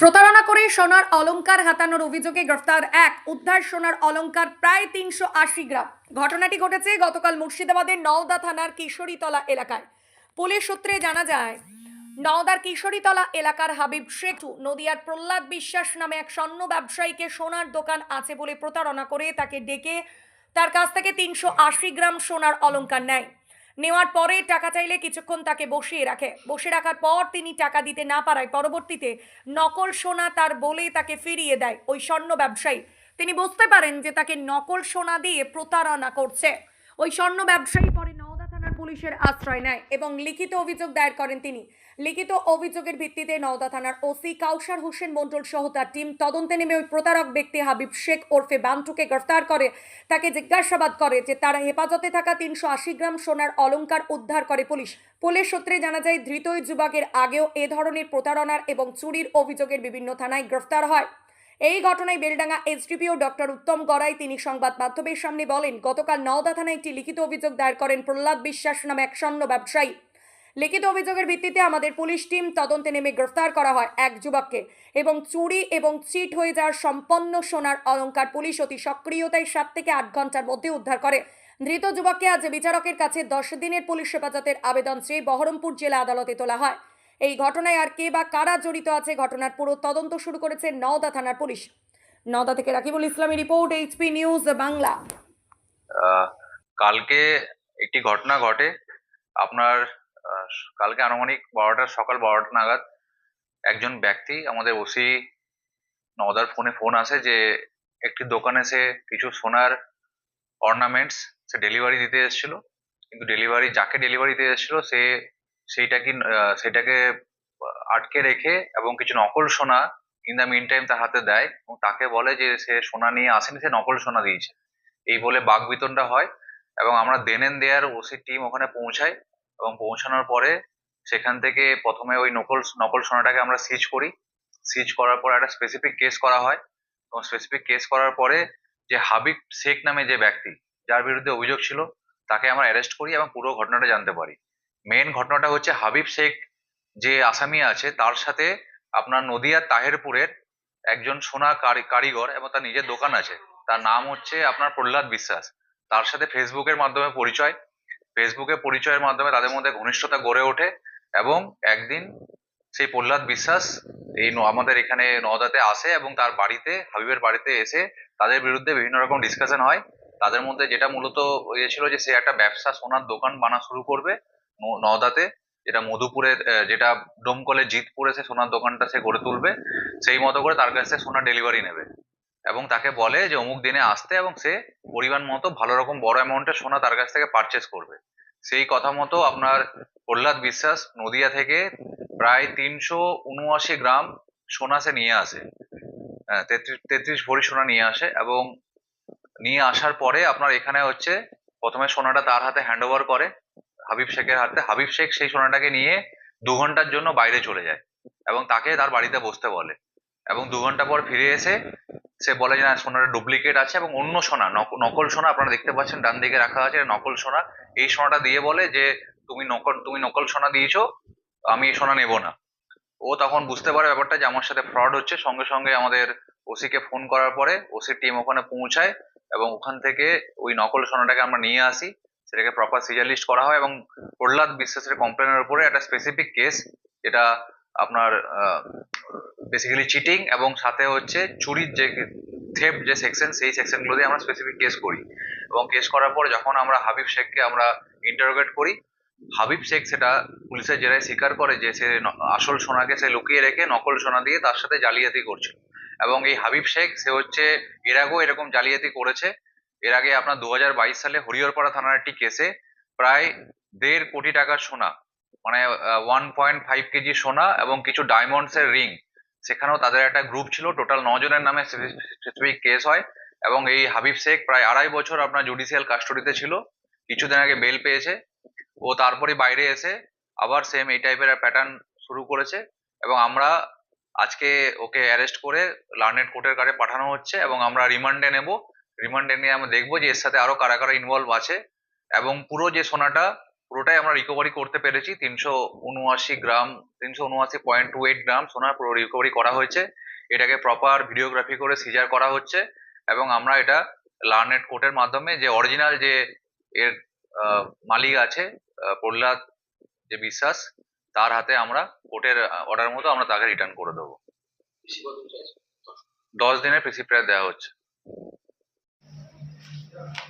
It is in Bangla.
প্রতারণা করে সোনার অলংকার হাতানোর অভিযোগে গ্রেফতার এক, উদ্ধার সোনার অলঙ্কার প্রায় তিনশো আশি গ্রাম। ঘটনাটি ঘটেছে গতকাল মুর্শিদাবাদের নওদা থানার কিশোরীতলা এলাকায়। পুলিশ সূত্রে জানা যায়, নওদার কিশোরীতলা এলাকার হাবিব শেখ নদিয়ার প্রহ্লাদ বিশ্বাস নামে এক স্বর্ণ ব্যবসায়ীকে সোনার দোকান আছে বলে প্রতারণা করে তাকে ডেকে তার কাছ থেকে তিনশো আশি গ্রাম সোনার অলংকার নেয়। নেওয়ার পরে টাকা চাইলে কিছুক্ষণ তাকে বসিয়ে রাখে। বসে রাখার পর তিনি টাকা দিতে না পারায় পরবর্তীতে নকল সোনা তার বলে তাকে ফিরিয়ে দেয় ওই স্বর্ণ ব্যবসায়ী। তিনি বুঝতে পারেন যে তাকে নকল সোনা দিয়ে প্রতারণা করছে। ওই স্বর্ণ ব্যবসায়ী পরে পুলিশের আশ্রয় নেয় এবং লিখিত অভিযোগ দায়ের করেন তিনি। লিখিত অভিযোগের ভিত্তিতে নওদা থানার ওসি কাউসার হোসেন মন্ডল সহ তার টিম তদন্তে নেমে ওই প্রতারক ব্যক্তি হাবিব শেখ ওরফে বান্টুকে গ্রেফতার করে, তাকে জিজ্ঞাসাবাদ করে যে তার হেফাজতে থাকা তিনশো আশি গ্রাম সোনার অলঙ্কার উদ্ধার করে পুলিশ। পুলিশ সূত্রে জানা যায় ধৃত যুবকের আগেও এ ধরনের প্রতারণার এবং চুরির অভিযোগের বিভিন্ন থানায় গ্রেফতার হয়। এই ঘটনায় বেলডাঙ্গা এসডিপিও ডক্টর উত্তম গড়াই তিনি সংবাদ মাধ্যমের সামনে বলেন, গতকাল নওদা থানায় একটি লিখিত অভিযোগ দায়ের করেন প্রহ্লাদ বিশ্বাস নামে এক স্বর্ণ ব্যবসায়ী। লিখিত অভিযোগের ভিত্তিতে আমাদের পুলিশ টিম তদন্তে নেমে গ্রেফতার করা হয় এক যুবককে এবং চুরি এবং চিট হয়ে যাওয়ার সম্পন্ন সোনার অলঙ্কার পুলিশ অতি সক্রিয়তায় সাত থেকে আট ঘণ্টার মধ্যে উদ্ধার করে। ধৃত যুবককে আজ বিচারকের কাছে দশ দিনের পুলিশ হেফাজতের আবেদন চেয়ে বহরমপুর জেলা আদালতে তোলা হয়। এই ঘটনায় আর কে বা কারা জড়িত আছে ঘটনার পুরো তদন্ত শুরু করেছে নওদা থানার পুলিশ। নওদা থেকে রাকিবুল ইসলামী রিপোর্ট, এইচপি নিউজ বাংলা। কালকে একটি ঘটনা ঘটে। আপনার কালকে আনুমানিক বারোটা সকাল বারোটা নাগাদ একজন ব্যক্তি, আমাদের ওসি নওদার ফোনে ফোন আসে যে একটি দোকানে সে কিছু সোনার অর্নামেন্টস সে ডেলিভারি দিতে এসেছিল। কিন্তু ডেলিভারি যাকে ডেলিভারি দিতে এসেছিল, সে সেইটা কি সেটাকে আটকে রেখে এবং কিছু নকল সোনা ইন দ্য মিন টাইম তার হাতে দেয় এবং তাকে বলে যে সে সোনা নিয়ে আসেনি, সে নকল সোনা দিয়েছে। এই বলে বাঘ বিতনটা হয় এবং আমরা দেনেন দেয়ার ওসি টিম ওখানে পৌঁছাই এবং পৌঁছানোর পরে সেখান থেকে প্রথমে ওই নকল নকল সোনাটাকে আমরা সিজ করি। সিজ করার পর একটা স্পেসিফিক কেস করা হয় এবং স্পেসিফিক কেস করার পরে যে হাবিব শেখ নামে যে ব্যক্তি, যার বিরুদ্ধে অভিযোগ ছিল, তাকে আমরা অ্যারেস্ট করি এবং পুরো ঘটনাটা জানতে পারি। মেন ঘটনাটা হচ্ছে হাবিব শেখ যে আসামি আছে, তার সাথে আপনার নদিয়ার তাহেরপুরের একজন সোনা কারি- কারিগর এবং তার নিজের দোকান আছে। তার নাম হচ্ছে আপনার প্রহ্লাদ বিশ্বাস। তার সাথে ফেসবুকের মাধ্যমে পরিচয়। ফেসবুকে পরিচয়ের মাধ্যমে তাদের মধ্যে ঘনিষ্ঠতা গড়ে ওঠে এবং একদিন সেই প্রহ্লাদ বিশ্বাস এই আমাদের এখানে নওদাতে আসে এবং তার বাড়িতে, হাবিবের বাড়িতে এসে তাদের বিরুদ্ধে বিভিন্ন রকম ডিসকাশন হয়। তাদের মধ্যে যেটা মূলত ইয়ে ছিল যে সে একটা ব্যবসা, সোনার দোকান বানা শুরু করবে। নওদাতে, যেটা মধুপুরের যেটা ডোমকলে জিতপুরে সে সোনার দোকানটা সে গড়ে তুলবে, সেই মতো করে তার কাছ সোনার ডেলিভারি নেবে। এবং তাকে বলে যে, অমুক দিনে আসতে এবং সে পরিমাণ মতো ভালো রকম বড় অ্যামাউন্টের সোনা তার কাছ থেকে পারচেস করবে। সেই কথা মতো আপনার প্রহ্লাদ বিশ্বাস নদিয়া থেকে প্রায় তিনশো উনআশি গ্রাম সোনা সে নিয়ে আসে। তেত্রিশ তেত্রিশ ভরি সোনা নিয়ে আসে এবং নিয়ে আসার পরে আপনার এখানে হচ্ছে প্রথমে সোনাটা তার হাতে হ্যান্ড করে। হাবিব শেখের হাতে, হাবিব শেখ সেই সোনাটাকে নিয়ে দু ঘণ্টার জন্য বাইরে চলে যায় এবং তাকে তার বাড়িতে বসতে বলে এবং দু ঘণ্টা পর ফিরে এসে সে বলে যে, না সোনাটা ডুপ্লিকেট আছে এবং অন্য সোনা, নক- নকল সোনা আপনারা দেখতে পাচ্ছেন, ডান দিকে রাখা আছে, নকল সোনা। এই সোনাটা দিয়ে বলে যে, তুমি নকল তুমি নকল সোনা দিয়েছ, আমি এই সোনা নেব না। ও তখন বুঝতে পারে ব্যাপারটা যে, আমার সাথে ফ্রড হচ্ছে। সঙ্গে সঙ্গে আমাদের ওসিকে ফোন করার পরে ওসির টিম ওখানে পৌঁছায় এবং ওখান থেকে ওই নকল সোনাটাকে আমরা নিয়ে আসি। সেটাকে প্রপার সিজার লিস্ট করা হয় এবং প্রহ্লাদ বিশ্বাসের কমপ্লেনের উপরে একটা স্পেসিফিক কেস যেটা আপনার বেসিক্যালি চিটিং এবং সাথে হচ্ছে চুরির যে থেপ যে সেকশন সেই সেকশনগুলো দিয়ে আমরা স্পেসিফিক কেস করি। এবং কেস করার পর যখন আমরা হাবিব শেখকে আমরা ইন্টারোগেট করি, হাবিব শেখ সেটা পুলিশের জেরায় স্বীকার করে যে সে আসল সোনাকে সে লুকিয়ে রেখে নকল সোনা দিয়ে তার সাথে জালিয়াতি করছিল। এবং এই হাবিব শেখ, সে হচ্ছে এর আগেও এরকম জালিয়াতি করেছে এর আগে আপনার দু হাজার বাইশ সালে হরিহরপাড়া থানার একটি কেসে প্রায় দেড় কোটি টাকার সোনা মানে ওয়ান পয়েন্ট ফাইভ কেজি সোনা এবং কিছু ডায়মন্ডস এর রিং সেখানেও তাদের একটা গ্রুপ ছিল। টোটাল জনের নামে স্পেসিফিক কেস হয় এবং এই হাবিব শেখ প্রায় আড়াই বছর আপনার জুডিশিয়াল কাস্টডিতে ছিল। কিছুদিন আগে বেল পেয়েছে ও তারপরে বাইরে এসে আবার সেম এই টাইপের প্যাটার্ন শুরু করেছে এবং আমরা আজকে ওকে অ্যারেস্ট করে লার্নেড কোর্টের কাছে পাঠানো হচ্ছে এবং আমরা রিমান্ডে নেব। রিমান্ডে নিয়ে আমরা দেখব যে এর সাথে আরও কারা কারা ইনভলভ আছে এবং পুরো যে সোনাটা পুরোটাই আমরা রিকভারি করতে পেরেছি। তিনশো উনআশি গ্রাম তিনশো উনআশি পয়েন্ট টু এইট গ্রাম সোনা পুরো রিকভারি করা হয়েছে। এটাকে প্রপার ভিডিওগ্রাফি করে সিজার করা হচ্ছে এবং আমরা এটা লার্নেট কোর্টের মাধ্যমে যে অরিজিনাল যে এর মালিক আছে প্রহ্লাদ যে বিশ্বাস তার হাতে আমরা কোর্টের অর্ডার মতো আমরা তাকে রিটার্ন করে দেবো। দশ দিনের প্রেসিপ্রায় দেওয়া হচ্ছে। Thank you.